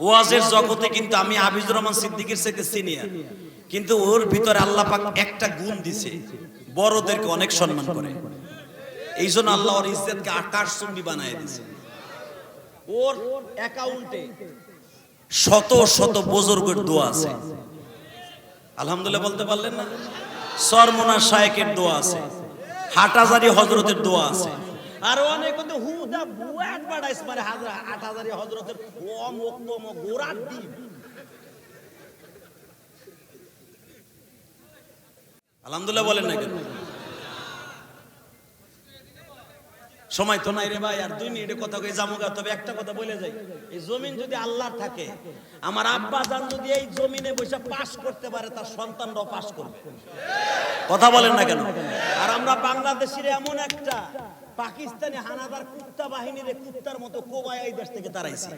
ওয়াজের জগতে কিন্তু আমি হাফিজুর রহমান সিদ্দিকের থেকে সিনিয়র। কিন্তু ওর ভিতরে আল্লাহ পাক একটা গুণ দিছে, বড়দেরকে অনেক সম্মান করে। এই জন্য আল্লাহ ওর ইজ্জতকে আকাশ চুম্বি বানায় দিছে। ওর অ্যাকাউন্টে শত শত বুজুর্গের দোয়া আছে। আলহামদুলিল্লাহ বলতে পারলেন না? সরমোনা শায়েকের দোয়া আছে। হাটাজারি হজরতের দোয়া আছে। আর অনেক হুদা বুয়াট বাড়াইস মানে হাজার হাটাজারি হজরতের ওম ওম গোরার ডিম আলহামদুলিল্লাহ বলেন না সময় তো নাই রে ভাই, আর দুই মিনিটে কথা কই জামুগা তবে একটা কথা বলে যাই। এই জমিন যদি আল্লাহর থাকে, আমার আব্বা জান যদি এই জমিনে বসে পাস করতে পারে, তার সন্তানরাও পাস করবে। কথা বলেন না কেন? আর আমরা বাংলাদেশের এমন একটা পাকিস্তানি হানাদার কুত্তা বাহিনীর কুত্তার মতো এই দেশ থেকে তারাইছে।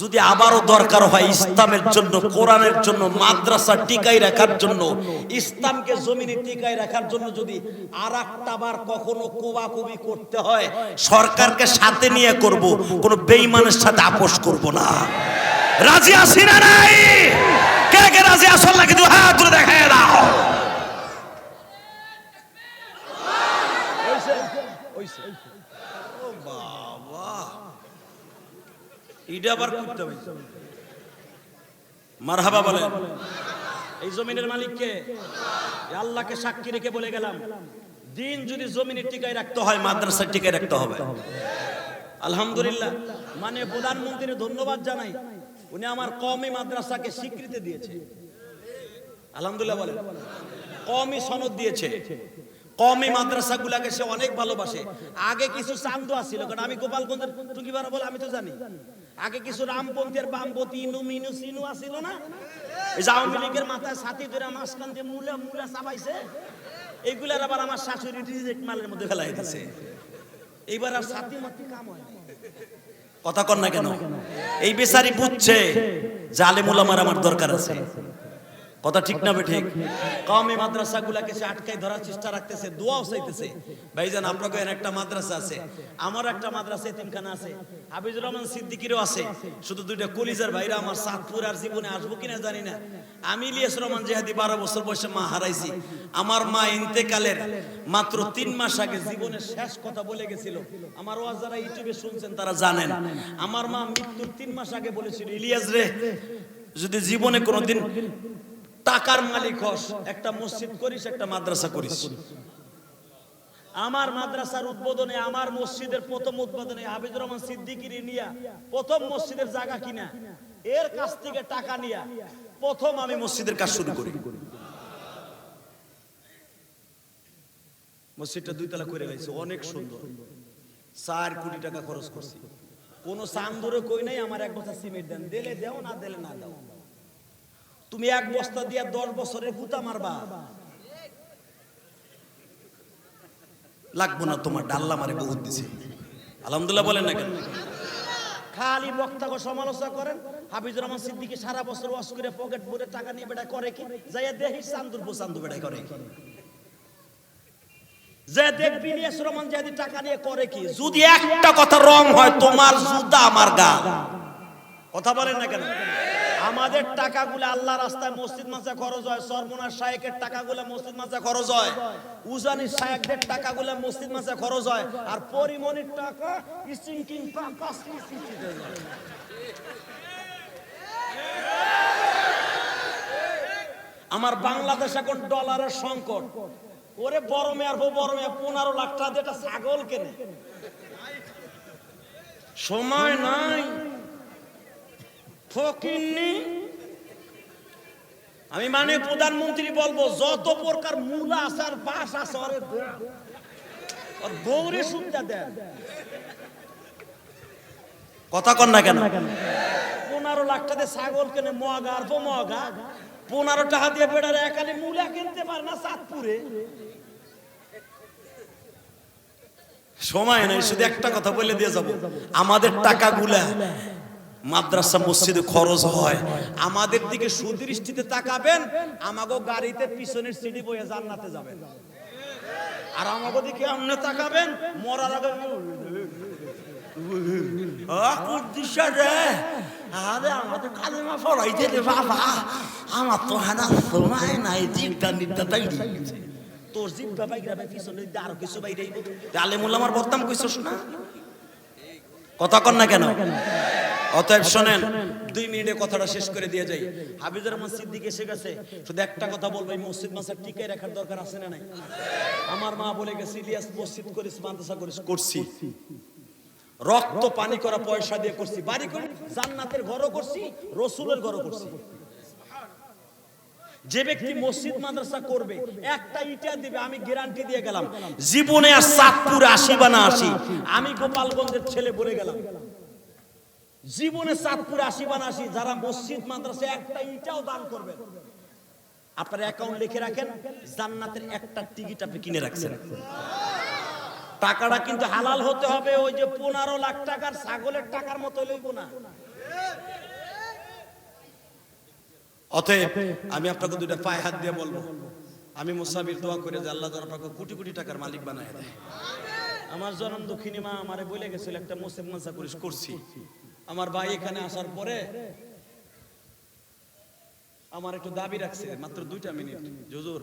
যদি আবারও দরকার হয় ইসলামের জন্য কোরআনের জন্য মাদ্রাসা টিকাই রাখার জন্য ইসলামকে জমিনে টিকাই রাখার জন্য যদি আর বার কখনো কোবাকুবি করতে হয় সরকারকে সাথে নিয়ে করব কোন বেইমানের সাথে আপোষ করব না। রাজি আছি না নাই? কে কে রাজি আসল না কিন্তু হাত তুলে দেখায় দাও। ও বাবা। এটা আবার করতে হবে মারহাবা এই জমিনের মালিককে আল্লাহকে সাক্ষী রেখে বলে গেলাম দিন যদি জমিনে টিকায় রাখতে হয় মাদ্রাসা টিকায় রাখতে হবে। আলহামদুলিল্লাহ। মানে প্রধানমন্ত্রীর ধন্যবাদ জানাই উনি আমার কমই মাদ্রাসাকে স্বীকৃতি দিয়েছে। আলহামদুলিল্লাহ বলে কমই সনদ দিয়েছে। কমই মাদ্রাসাগুলাকে সে অনেক ভালোবাসে। আগে কিছু চান্দু আসছিল কারণ আমি গোপালগঞ্জের টুকি টুকিবার বলে? আমি তো জানি। আগে কিছু রামপন্থী আর বামপন্থী ইনু মিনু সিনু আসছিল না? এই যে আওয়ামী লীগের মাথায় ছাতি ধরে মাঝখান দিয়ে মুলা মুলা চাবাইছে এইগুলার আবার আমার শাশুড়ি রিজেক্ট মালের মধ্যে ফেলাই দিছে। এইবার আর ছাতি মাতি কাম হয়। কথা কর না কেন? এই বেচারি বুঝছে জালে মুলামার আমার দরকার আছে। কথা ঠিক না ঠিক কমই মাদ্রাসা গুলাকে সে আটকাই ধরার চেষ্টা রাখতেছে দোয়াও চাইতেছে। ভাইজান আপনাকে একটা মাদ্রাসা আছে আমার একটা মাদ্রাসা তিনখানা আছে হাবিজুর রহমান সিদ্দিকিরও আছে শুধু দুইটা কলিজার ভাইরা আমার সাতপুর আর জীবনে আসব কিনা জানি না। আমি ইলিয়াস রহমান জেহাদি বারো বছর বয়সে মা হারাইছি। আমার মা ইন্তেকালের মাত্র তিন মাস আগে জীবনের শেষ কথা বলে গেছিল। আমার ওয়াজ যারা ইউটিউবে শুনছেন তারা জানেন। আমার মা মৃত্যুর তিন মাস আগে বলেছিল ইলিয়াস রে যদি জীবনে কোনোদিন টাকার মালিক হস, একটা মসজিদ করিস, একটা মাদ্রাসা করিস। আমার মাদ্রাসার উদ্বোধনে, আমার মসজিদের প্রথম উদ্বোধনে হাবিজুর রহমান সিদ্দিকির নিয়া, প্রথম মসজিদের জায়গা কিনা, এর কাছ থেকে টাকা নিয়া, প্রথম আমি মসজিদের কাজ শুরু করি। মসজিদটা দুই তলা করে গেছে অনেক সুন্দর। চার কোটি টাকা খরচ করছি। কোন সাম ধরে কই নাই, আমার এক বছর সিমেন্ট দেন। দিলে দেও, না দিলে না দাও। তুমি এক বস্তা দিয়ে দশ বছরের হুতা মারবা। লাগবো না তোমার ডাল্লা মারে বহুত দিছে। আলহামদুলিল্লাহ বলেন না কেন? খালি বক্তাকে সমালোচনা করেন হাফিজুর রহমান সিদ্দিকি সারা বছর ওয়াশ করে পকেট ভরে টাকা নিয়ে বেটা করে কি? যাইয়া দেহি চান্দুর চান্দু বেটা করে কি? যে দেখবি ইলিয়াস রহমান যদি টাকা নিয়ে করে কি? যদি একটা কথা রং হয় তোমার জুতা আমার গা। কথা বলেন না কেন? আমাদের টাকাগুলো আল্লাহ রাস্তায় মসজিদ মাসে খরচ হয় সরমনার শায়েকের টাকাগুলো মসজিদ মাসে খরচ হয়। উজানি শায়েকদের টাকাগুলো মসজিদ মাসে খরচ হয়, আর পরিমণির টাকা স্টিংকিং টাকা আমার বাংলাদেশ এখন ডলারের সংকট। ওরে বড় মেয়ার বউ, বড় মেয়া, পনেরো লাখ টাকা দিয়ে একটা ছাগল কেনে। সময় নাই। আমি মানে প্রধানমন্ত্রী বলব, যত প্রকার মূলা আসার বাস আছে, ওরে বৌরে সুবিধা দেন। কথা কন না কেন? পনেরো লাখ টাকা ছাগল কেনে, মগা, আর মগা। পনেরো টাকা দিয়ে বেড়ার একালি মূলা কিনতে পারে না চাঁদপুরে। সময় নাই, শুধু একটা কথা বলে দিয়ে যাব। আমাদের টাকাগুলা মাদ্রাসা মসজিদে খরচ হয়। আমাদের দিকে সুদৃষ্টিতে তাকাবেন, আমাগো গাড়িতে পিছনের সিঁড়ি বয়ে জান্নাতে যাবেন। আর আমাগো দিকে আমনে তাকাবেন, মরার আগে বাবা। আমার তো তাই তোর পিছনে কিছু বাইরে আমার কথা কর না কেন? অতএব শোনেন দুই মিনিটে কথাটা শেষ করে দিয়ে যাই। হাফিজুর রহমান সিদ্দিক এসে গেছে। শুধু একটা কথা বলব এই মসজিদ মাসার টিকাই রাখার দরকার আছে না নাই? আমার মা বলে গেছে ইলিয়াস মসজিদ করিস মাদ্রাসা করিস। করছি। রক্ত পানি করা পয়সা দিয়ে করছি। বাড়ি করে জান্নাতের ঘরও করছি রসুলের ঘরও করছি। যে ব্যক্তি মসজিদ মাদ্রাসা করবে একটা ইটা দিবে আমি গ্যারান্টি দিয়ে গেলাম। জীবনে আর চাঁদপুর আসি বা না আসি আমি গোপালগঞ্জের ছেলে বলে গেলাম। জীবনে চাঁদপুর আসি বা না আসি যারা মসজিদ, মাদ্রাসা, একটা ইটাও দান করবে আপনার অ্যাকাউন্ট লিখে রাখেন, জান্নাতের একটা টিকিট আপনি কিনে রাখছেন। টাকাটা কিন্তু হালাল হতে হবে, ওই যে পনেরো লাখ টাকার ছাগলের টাকার মতো লইব না। অতএব আমি আপনাকে দুইটা পায়ে হাত দিয়ে বলব, আমি মুসাফির দোয়া করে যে আল্লাহ যেন আপনাকে কোটি কোটি টাকার মালিক বানায় দেয়। আমার জনম দক্ষিণী মা আমারে বলে গেছিল, একটা মুসিদ মাসা করিস, করছি। আমার ভাই এখানে আসার পরে আমার একটু দাবি রাখছে, মাত্র দুইটা মিনিট। হুজুর,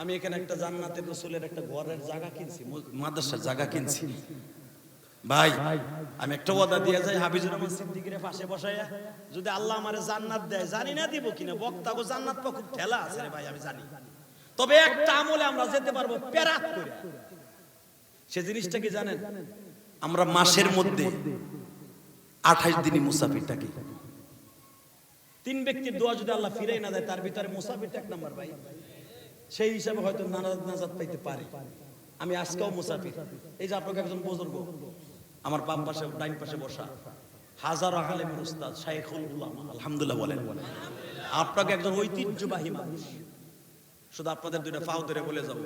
আমি এখানে একটা জান্নাতের রসুলের একটা ঘরের জায়গা কিনছি মাদ্রাসার জায়গা কিনছি। ভাই, আমি একটা ওয়াদা দিয়ে যাই, হাফিজুর রহমান সিদ্দিকের পাশে বসাইয়া, যদি আল্লাহ আমারে জান্নাত দেয়, জানি না দিব কিনা বক্তা গো জান্নাত পা খুব ঠেলা আছে রে ভাই, আমি জানি। তবে একটা আমলে আমরা যেতে পারব প্যারাত করে। সে জিনিসটা কি জানেন? আমরা মাসের মধ্যে আঠাইশ দিনই মুসাফির থাকি তিন ব্যক্তির দোয়া যদি আল্লাহ ফিরাই না দেয়, তার ভিতরে মুসাফির এক নাম্বার ভাই। সেই হিসাবে হয়তো নানাজ নাজাত পাইতে পারে। আমি আজকেও মুসাফির। এই যে আপনাকে একজন বুজুর্গ, আমার বাম পাশে, ডাইন পাশে বসা। হাজার আলেমের উস্তাদ, শাইখুল উলামা আলহামদুলিল্লাহ বলেন। আপনাকে একজন ঐতিহ্যবাহী মানুষ। শুধু আপনাদের দুইটা পাও ধরে বলে যাব।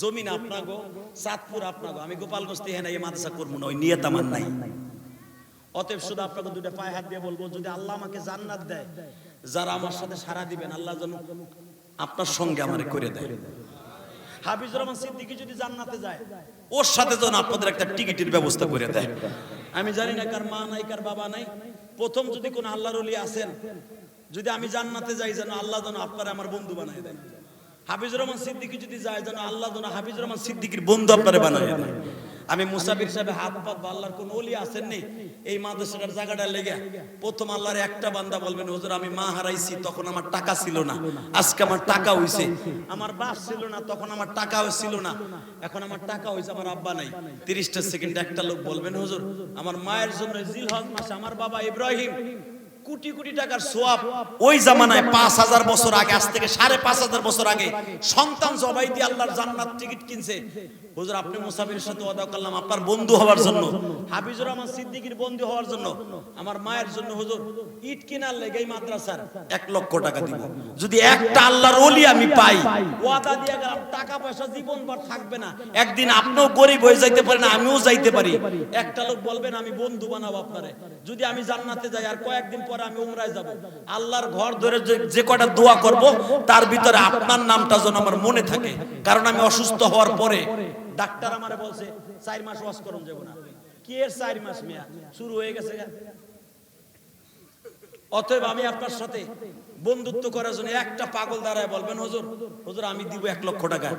জমিন আপনাগো, চাঁদপুর আপনাগো। আমি গোপালগঞ্জ থেকে না এই মাদ্রাসা করব না, ওই নিয়ত আমার নাই। অতএব শুধু আপনাকে দুটো পায়ে হাত দিয়ে বলব, যদি আল্লাহ আমাকে জান্নাত দেয়, যারা আমার সাথে সারা দিবেন, আল্লাহ যেন আপনার সঙ্গে আমারে করে দেয়। হাফিজুর রহমান সিদ্দিকী যদি জান্নাতে যায়, ওর সাথে যেন আপনাদের একটা টিকিটের ব্যবস্থা করে দেয়। আমি জানি না কার মা নাই, কার বাবা নাই। প্রথম যদি কোন আল্লাহর ওলি আছেন যদি আমি জান্নাতে যাই, যেন আল্লাহ যেন আপনার আমার বন্ধু বানায় দেয়। হাফিজুর রহমান সিদ্দিকি যদি যায়, যেন আল্লাহ যেন হাফিজুর রহমান সিদ্দিকির বন্ধু আপনারে বানায় দেয়। আমি মুসাফির সাহেব হাত পাত আল্লাহর কোন ওলি আছেন নি এই মাদ্রাসাটার জায়গাটা লেগে প্রথম আল্লাহর একটা বান্দা বলবেন, হুজুর, আমি মা হারাইছি, তখন আমার টাকা ছিল না। আজকে আমার টাকা হইছে। আমার বাপ ছিল না, তখন আমার টাকা ছিল না। এখন আমার টাকা হইছে, আমার আব্বা নাই। তিরিশটা সেকেন্ড একটা লোক বলবেন, হুজুর, আমার মায়ের জন্য জিলহজ মাসে আমার বাবা ইব্রাহিম কোটি কোটি টাকার সোয়াব ওই জামানায় পাঁচ হাজার বছর আগে, আজ থেকে সাড়ে পাঁচ হাজার বছর আগে সন্তান জবাই দিয়ে আল্লাহর জান্নাত টিকিট কিনছে। হুজুর, আপনি সাথে ওয়াদা করলাম, আপনার বন্ধু হওয়ার জন্য, হাফিজুর রহমান সিদ্দিকীর বন্ধু হওয়ার জন্য, আমার মায়ের জন্য হুজুর, ইট কিনার লেগে মাদ্রাসার এক লক্ষ টাকা দিব। যদি একটা আল্লাহর ওলি আমি পাই, ওয়াদা দিয়ে গেলাম, টাকা পয়সা জীবন ভর থাকবে না। একদিন আপনিও গরিব হয়ে যাইতে পারেন, আমিও যাইতে পারি। একটা লোক বলবেন, আমি বন্ধু বানাবো আপনারে। যদি আমি জান্নাতে যাই, আর কয়েকদিন পরে আমি উমরায় যাব। আল্লাহর ঘর ধরে যে কটা দোয়া করব, তার ভিতরে আপনার নামটা যেন আমার মনে থাকে। কারণ আমি অসুস্থ হওয়ার পরে ডাক্তার আমারে বলছে, চার মাস ওয়াশ করুন, যাব না। কি এর চার মাস মিয়া? শুরু হয়ে গেছে অতএব আমি আপনার সাথে বন্ধুত্ব করার জন্য একটা পাগল দাঁড়ায় বলবেন, হুজুর হুজুর, আমি দিব এক লক্ষ টাকা।